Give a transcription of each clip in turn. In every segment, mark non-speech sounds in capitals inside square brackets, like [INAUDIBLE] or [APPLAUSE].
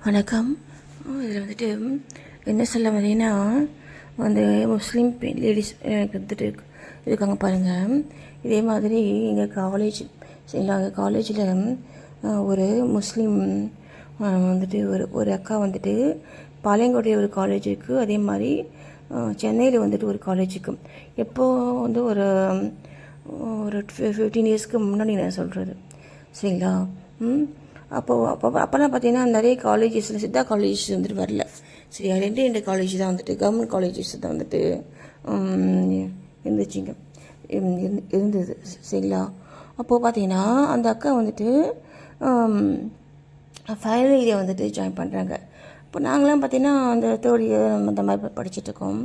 வணக்கம். இதில் வந்துட்டு என்ன சொல்ல வந்தீங்கன்னா வந்து முஸ்லீம் லேடிஸ் வந்துட்டு இருக்காங்க பாருங்கள் இதே மாதிரி எங்கள் காலேஜ் சரிங்களா எங்கள் காலேஜில் ஒரு முஸ்லீம் வந்துட்டு ஒரு ஒரு அக்கா வந்துட்டு பாளையங்கோட்டை ஒரு காலேஜ் இருக்குது அதே மாதிரி சென்னையில் வந்துட்டு ஒரு காலேஜ் இருக்குது எப்போது வந்து ஒரு ஒரு ஃபிஃப்டீன் இயர்ஸ்க்கு முன்னாடி நான் சொல்கிறது சரிங்களா? ம்? அப்போது அப்போ அப்போலாம் பார்த்தீங்கன்னா நிறைய காலேஜஸில் சித்தா காலேஜஸ் வந்துட்டு வரல. சரியா ரெண்டே ரெண்டு காலேஜ் தான் வந்துட்டு கவர்மெண்ட் காலேஜஸ் தான் வந்துட்டு இருந்துச்சுங்க. இருந்தது. சரிங்களா? அப்போது பார்த்தீங்கன்னா அந்த அக்கா வந்துட்டு ஃபைனல் இயர் வந்துட்டு ஜாயின் பண்ணுறாங்க இப்போ நாங்களாம் பார்த்தீங்கன்னா அந்த தேர்ட் இயர் அந்த மாதிரி படிச்சுட்ருக்கோம்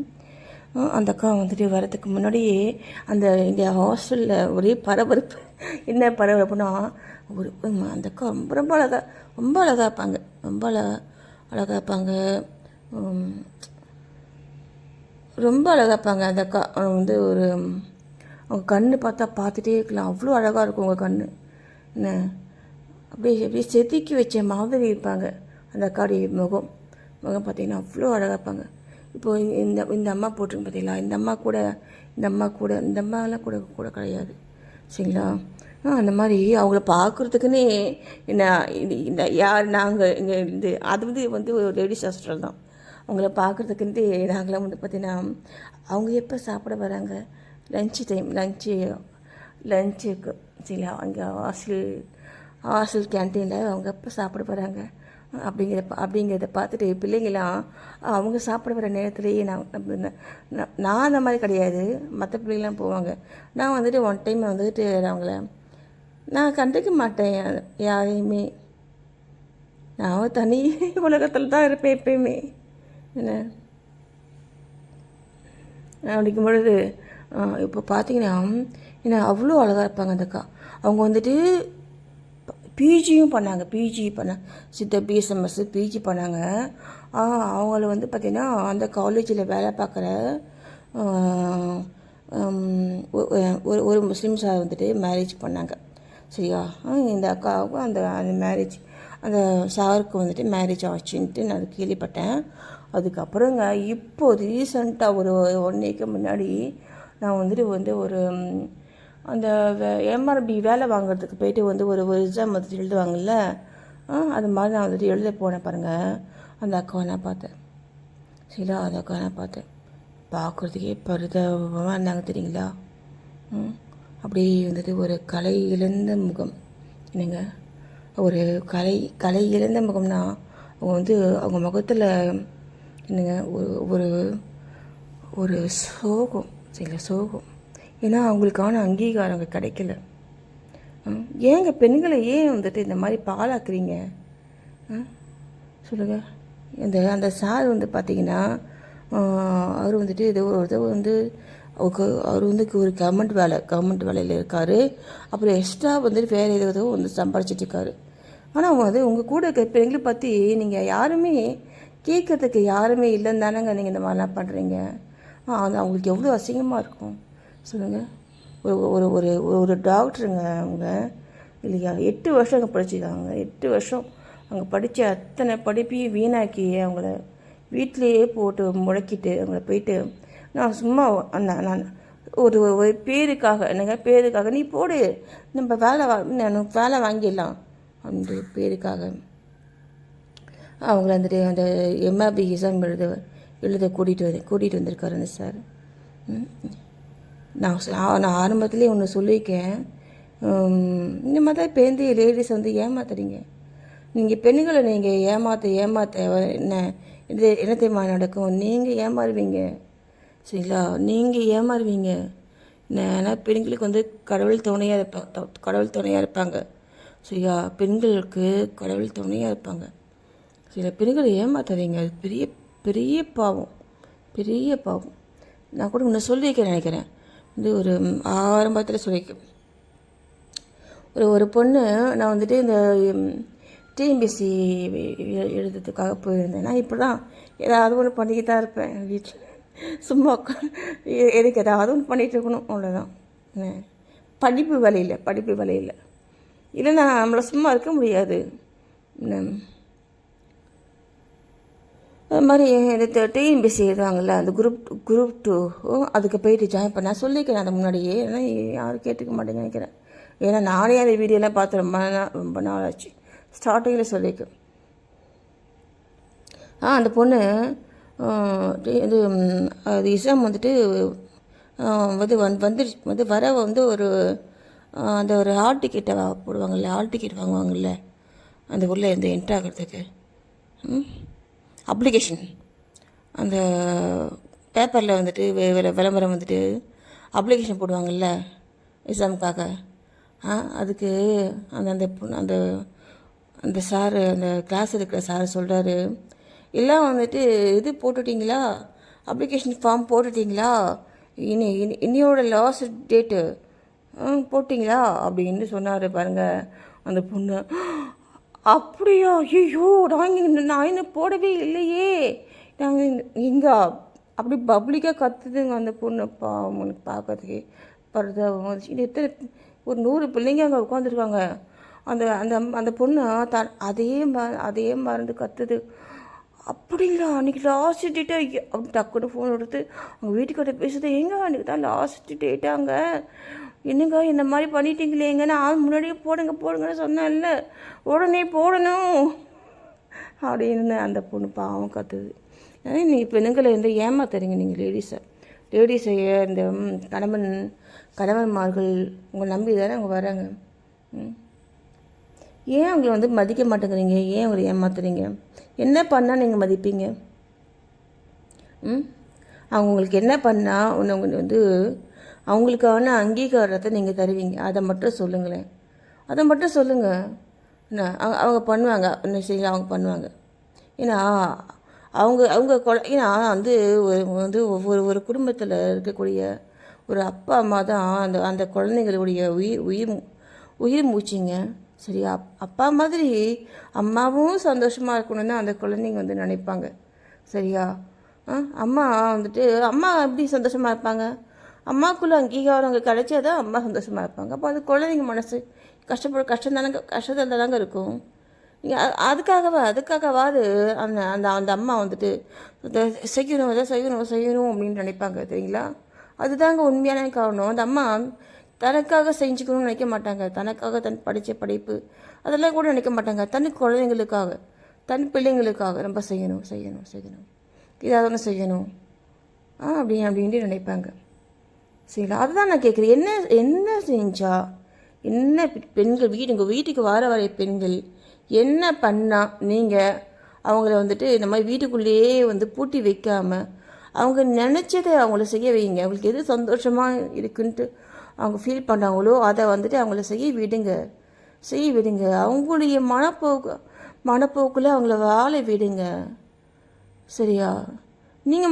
அந்த அக்கா வந்துட்டு வரதுக்கு முன்னாடியே அந்த இங்கே ஹாஸ்டலில் ஒரே பரபரப்பு. என்ன பரபரப்புனா ஒரு அந்த அக்கா ரொம்ப ரொம்ப அழகாக ரொம்ப அழகாக இருப்பாங்க ரொம்ப அழகா அழகாக இருப்பாங்க ரொம்ப அழகாக இருப்பாங்க அந்த அக்கா வந்து ஒரு அவங்க கண்ணு பார்த்தா பார்த்துட்டே இருக்கலாம். அவ்வளோ அழகாக இருக்கும் உங்கள் கண் என்ன? அப்படியே அப்படியே செதுக்கி வச்ச மாதிரி இருப்பாங்க. அந்த அக்காவுடைய முகம். முகம் பார்த்தீங்கன்னா அவ்வளோ அழகாக இருப்பாங்க இப்போ இந்த- இந்த இந்த அம்மா போட்டிருக்கு பார்த்தீங்களா? இந்த அம்மா கூட இந்த அம்மா கூட இந்த அம்மாலாம் கூட கூட கிடையாது. சரிங்களா? அந்த மாதிரி அவங்கள பார்க்குறதுக்குன்னே என்ன இந்த யார் நாங்கள் இங்கே இருந்து அது வந்து வந்து ஒரு லேடிஸ் ஹாஸ்டல் தான். அவங்கள பார்க்குறதுக்குன்ட்டு நாங்களாம் வந்து பார்த்தீங்கன்னா அவங்க எப்போ சாப்பிட வராங்க? லஞ்சு டைம் லஞ்சு லஞ்சுக்கு சரிங்களா? அங்கே ஹாஸ்டல் ஹாஸ்டல் கேன்டீனில் அவங்க எப்போ சாப்பிட போகிறாங்க அப்படிங்கிற அப்படிங்கிறத பார்த்துட்டு பிள்ளைங்களாம் அவங்க சாப்பிட வர நேரத்துலேயே நான் நான் நான் அந்த மாதிரி கிடையாது. மற்ற பிள்ளைங்களாம் போவாங்க. நான் வந்துட்டு ஒன் டைம் வந்துட்டு அவங்கள நான் கண்டுக்க மாட்டேன். யாரையுமே நான் தனி [LAUGHS] உலகத்தில் தான் இருப்பேன் எப்பயுமே. என்ன? அப்படிக்கும் பொழுது இப்போ பார்த்தீங்கன்னா என்ன அவ்வளோ அழகாக இருப்பாங்க அந்த அக்கா. அவங்க வந்துட்டு பிஜியும் பண்ணாங்க. பிஜி பண்ண சித்த பிஎஸ்எம்எஸ் பிஜி பண்ணாங்க. அவங்கள வந்து பார்த்திங்கன்னா அந்த காலேஜில் வேலை பார்க்குற ஒரு ஒரு முஸ்லீம் சார் வந்துட்டு மேரேஜ் பண்ணாங்க. சரியா? இந்த அக்காவுக்கும் அந்த அந்த மேரேஜ் அந்த சாருக்கு வந்துட்டு மேரேஜ் ஆச்சுன்ட்டு நான் கேள்விப்பட்டேன். அதுக்கப்புறங்க இப்போ ரீசண்டாக ஒரு ஒன் வீக்கு முன்னாடி நான் வந்துட்டு வந்து ஒரு அந்த எம்ஆர்பி வேலை வாங்குறதுக்கு போயிட்டு வந்து ஒரு ஒரு எக்ஸாம் வந்துட்டு எழுதுவாங்கல்ல? அது மாதிரி நான் வந்துட்டு எழுத போனேன் பாருங்கள் அந்த அக்காவை நான் பார்த்தேன். சரிங்களா அந்த அக்காவை நான் பார்த்தேன். பார்க்குறதுக்கே பரிதாபமாக இருந்தாங்க தெரியுங்களா? ம். அப்படியே வந்துட்டு ஒரு கலை இழந்த முகம். என்னங்க? ஒரு கலை கலை இழந்த முகம்னா அவங்க வந்து அவங்க முகத்தில் என்னங்க? ஒரு ஒரு ஒரு சோகம். சரிங்களா? சோகம். ஏன்னா அவங்களுக்கான அங்கீகாரம் அங்கே கிடைக்கல. ஏங்க பெண்களை ஏன் வந்துட்டு இந்த மாதிரி பாழாக்குறீங்க? சொல்லுங்கள் இந்த அந்த சார் வந்து பார்த்தீங்கன்னா அவர் வந்துட்டு ஏதோ ஒரு வந்து அவர் வந்து ஒரு கவர்மெண்ட் வேலை கவர்மெண்ட் வேலையில் இருக்கார். அப்புறம் எக்ஸ்ட்ரா வந்துட்டு வேறு ஏதோ வந்து சம்பாரிச்சிட்டு இருக்காரு. ஆனால் அவங்க வந்து உங்கள் கூட இருக்க பிள்ளைங்களை பற்றி நீங்கள் யாருமே கேட்கறதுக்கு யாருமே இல்லைன்னு தானேங்க நீங்கள் இந்த மாதிரிலாம் பண்ணுறீங்க ஆ அது அவங்களுக்கு எவ்வளோ அசிங்கமாக இருக்கும். சொல்லுங்கள் ஒரு ஒரு ஒரு ஒரு- ஒரு டாக்டருங்க அவங்க. இல்லையா? எட்டு வருஷம் அங்கே படிச்சிருக்காங்க எட்டு வருஷம் அங்கே படித்த அத்தனை படிப்பையும் வீணாக்கி அவங்கள வீட்டிலையே போட்டு முடக்கிட்டு அவங்கள போயிட்டு நான் சும்மா நான் ஒரு ஒரு பேருக்காக என்னங்க பேருக்காக நீ போடு. நம்ம வேலை வா நான் வேலை வாங்கிடலாம். அந்த பேருக்காக. அவங்கள வந்துட்டு அந்த எம்ஆபி எக்ஸாம் எழுத எழுத கூட்டிகிட்டு வந்து கூட்டிகிட்டு வந்திருக்காரு அந்த சார் ம். நான் சொ- நான் ஆரம்பத்துலேயே ஒன்று சொல்லியிருக்கேன். இந்த மாதிரி தான் பேருந்து லேடிஸ் வந்து ஏமாத்துறீங்க. நீங்கள் பெண்களை நீங்கள் ஏமாற்ற ஏமாற்ற என்ன இது என்ன தெரியுமா நடக்கும்? நீங்கள் ஏமாறுவீங்க. சரிங்களா? நீங்கள் ஏமாறுவீங்க. ஏன்னா பெண்களுக்கு வந்து கடவுள் துணையாக இருப்பாங்க கடவுள் துணையாக இருப்பாங்க. சரியா? பெண்களுக்கு கடவுள் துணையாக இருப்பாங்க. சில பெண்களை ஏமாத்தாதீங்க. அது பெரிய பெரிய பாவம். பெரிய பாவம். நான் கூட உன்னை சொல்லியிருக்கேன் நினைக்கிறேன். வந்து ஒரு ஆரம்பத்தில் சொல்லியிருக்கேன். ஒரு ஒரு பொண்ணு நான் வந்துட்டு இந்த டிஎம்பிசி எழுதுறதுக்காக போயிருந்தேன். நான் இப்போ தான் ஏதாவது ஒன்று பண்ணிக்கிட்டு தான் இருப்பேன் வீட்டில் சும்மா உட்காந்து எனக்கு ஏதாவது ஒன்று பண்ணிகிட்டு இருக்கணும் அவ்வளோதான் படிப்பு வேலையில் படிப்பு வேலையில். இல்லைன்னா நம்மளை சும்மா இருக்க முடியாது. அது மாதிரி இந்த டிஎன்பிசி எழுதுவாங்கல்ல அந்த குரூப் குரூப் டூ அதுக்கு போயிட்டு ஜாயின் பண்ண. நான் சொல்லிக்கிறேன் அதை முன்னாடியே. ஏன்னா யாரும் கேட்டுக்க மாட்டேங்க நினைக்கிறேன். ஏன்னா நானே அந்த வீடியோலாம் பார்த்து ரொம்ப நாள் ரொம்ப நாள் ஆச்சு. ஸ்டார்டிங்கில் சொல்லியிருக்கேன் ஆ அந்த பொண்ணு இது அது எக்ஸாம் வந்துட்டு வந்து வந் வந்துடுச்சு வந்து வர வந்து ஒரு அந்த ஒரு ஹால் டிக்கெட்டை போடுவாங்கல்ல ஹால் டிக்கெட் வாங்குவாங்கல்ல அந்த உள்ளே இருந்து என்ட்ரு ஆகிறதுக்கு. அப்ளிகேஷன் அந்த பேப்பரில் வந்துட்டு வி- விளம்பரம் வந்துட்டு அப்ளிகேஷன் போடுவாங்கல்ல எக்ஸாமுக்காக ஆ அதுக்கு அந்த அந்த பொண்ணு அந்த அந்த சார் அந்த கிளாஸ் இருக்கிற சார் சொல்கிறாரு எல்லாம் வந்துட்டு இது போட்டுட்டீங்களா? அப்ளிகேஷன் ஃபார்ம் போட்டுட்டிங்களா? இனி இனி இன்னையோட லாஸ்ட் டேட்டு போட்டிங்களா? அப்படின்னு சொன்னார் பாருங்கள் அந்த பொண்ணு. அப்படியா? ஐயோ நான் நான் இன்னும் போடவே இல்லையே. நாங்கள் இங்கே அப்படி பப்ளிக்காக கத்துதுங்க அந்த பொண்ணு. பா எனக்கு பார்க்கறதுக்கே பரதாபம் வந்துச்சு. இது எத்தனை ஒரு நூறு பிள்ளைங்க அங்கே உட்காந்துருக்காங்க அந்த அந்த அந்த பொண்ணு த அதே ம அதே மறந்து கத்துது. அப்படிங்களா? அன்றைக்கி லாஸ்ட் டேட்டா அப்படி டக்குன்னு ஃபோன் எடுத்து அவங்க வீட்டுக்கிட்ட பேசுது ஏங்க அன்றைக்கி தான் லாஸ்ட் டேட்டாங்க என்னங்க இந்த மாதிரி பண்ணிட்டீங்களேங்க நான் முன்னாடியே போடுங்க போடுங்கன்னு சொன்னேன்ல. உடனே போடணும். அப்படின்னு அந்த பொண்ணு பாவம் கத்துது. நீங்கள் பெண்களை வந்து ஏமாத்துறீங்க நீங்கள் லேடிஸை லேடிஸை இந்த கணவன் கணவன்மார்கள் உங்களை நம்பி தானே அவங்க வராங்க. ம்? ஏன் அவங்கள வந்து மதிக்க மாட்டேங்கிறீங்க? ஏன் அவங்களை ஏமாத்துறீங்க? என்ன பண்ணால் நீங்கள் மதிப்பீங்க? ம்? அவங்க உங்களுக்கு என்ன பண்ணால் உங்களை வந்து அவங்களுக்கான அங்கீகாரத்தை நீங்கள் தருவீங்க. அதை மட்டும் சொல்லுங்களேன். அதை மட்டும் சொல்லுங்கள் என்ன? அவங்க அவங்க பண்ணுவாங்க. என்ன சரி அவங்க பண்ணுவாங்க. ஏன்னா அவங்க அவங்க கொல ஏன்னா வந்து ஒரு வந்து ஒவ்வொரு ஒரு குடும்பத்தில் இருக்கக்கூடிய ஒரு அப்பா அம்மா தான் அந்த அந்த குழந்தைங்களுடைய உயிர் உயிர் உயிர் மூச்சுங்க. சரியா அப்- அப்பா மாதிரி அம்மாவும் சந்தோஷமாக இருக்கணும்னு தான் அந்த குழந்தைங்க வந்து நினைப்பாங்க. சரியா? ஆ அம்மா வந்துட்டு அம்மா எப்படி சந்தோஷமாக இருப்பாங்க? அம்மாக்குள்ளே அங்கீகாரம் அங்கே கிடைச்சா தான் அம்மா சந்தோஷமாக இருப்பாங்க. அப்போ அது குழந்தைங்க மனசு கஷ்டப்பட கஷ்டம் தானங்க கஷ்டத்தில் தானங்க இருக்கும். நீங்கள் அதுக்காகவா அதுக்காகவாது அந்த அந்த அந்த அம்மா வந்துட்டு செய்யணும் இதை செய்யணும் செய்யணும் அப்படின்னு நினைப்பாங்க சரிங்களா அதுதாங்க உண்மையான காரணம். அந்த அம்மா தனக்காக செஞ்சுக்கணும்னு நினைக்க மாட்டாங்க. தனக்காக தன் படித்த படிப்பு அதெல்லாம் கூட நினைக்க மாட்டாங்க. தன் குழந்தைங்களுக்காக தன் பிள்ளைங்களுக்காக ரொம்ப செய்யணும் செய்யணும் செய்யணும். இதாக ஒன்று செய்யணும். ஆ அப்படி அப்படின்ட்டு நினைப்பாங்க. சரிங்களா? அதுதான் நான் கேட்குறேன் என்ன என்ன செஞ்சால் என்ன பெண்கள் வீடு உங்கள் வீட்டுக்கு வர வர பெண்கள் என்ன பண்ணால் நீங்கள் அவங்கள வந்துட்டு இந்த மாதிரி வீட்டுக்குள்ளேயே வந்து பூட்டி வைக்காம அவங்க நினச்சதை அவங்கள செய்ய வைங்க. அவங்களுக்கு எது சந்தோஷமாக இருக்குன்ட்டு அவங்க ஃபீல் பண்ணுறாங்களோ அதை வந்துட்டு அவங்கள செய்ய விடுங்க. செய்ய விடுங்க. அவங்களுடைய மனப்போக்கு மனப்போக்கில் அவங்கள வாழ விடுங்க. சரியா? நீங்கள்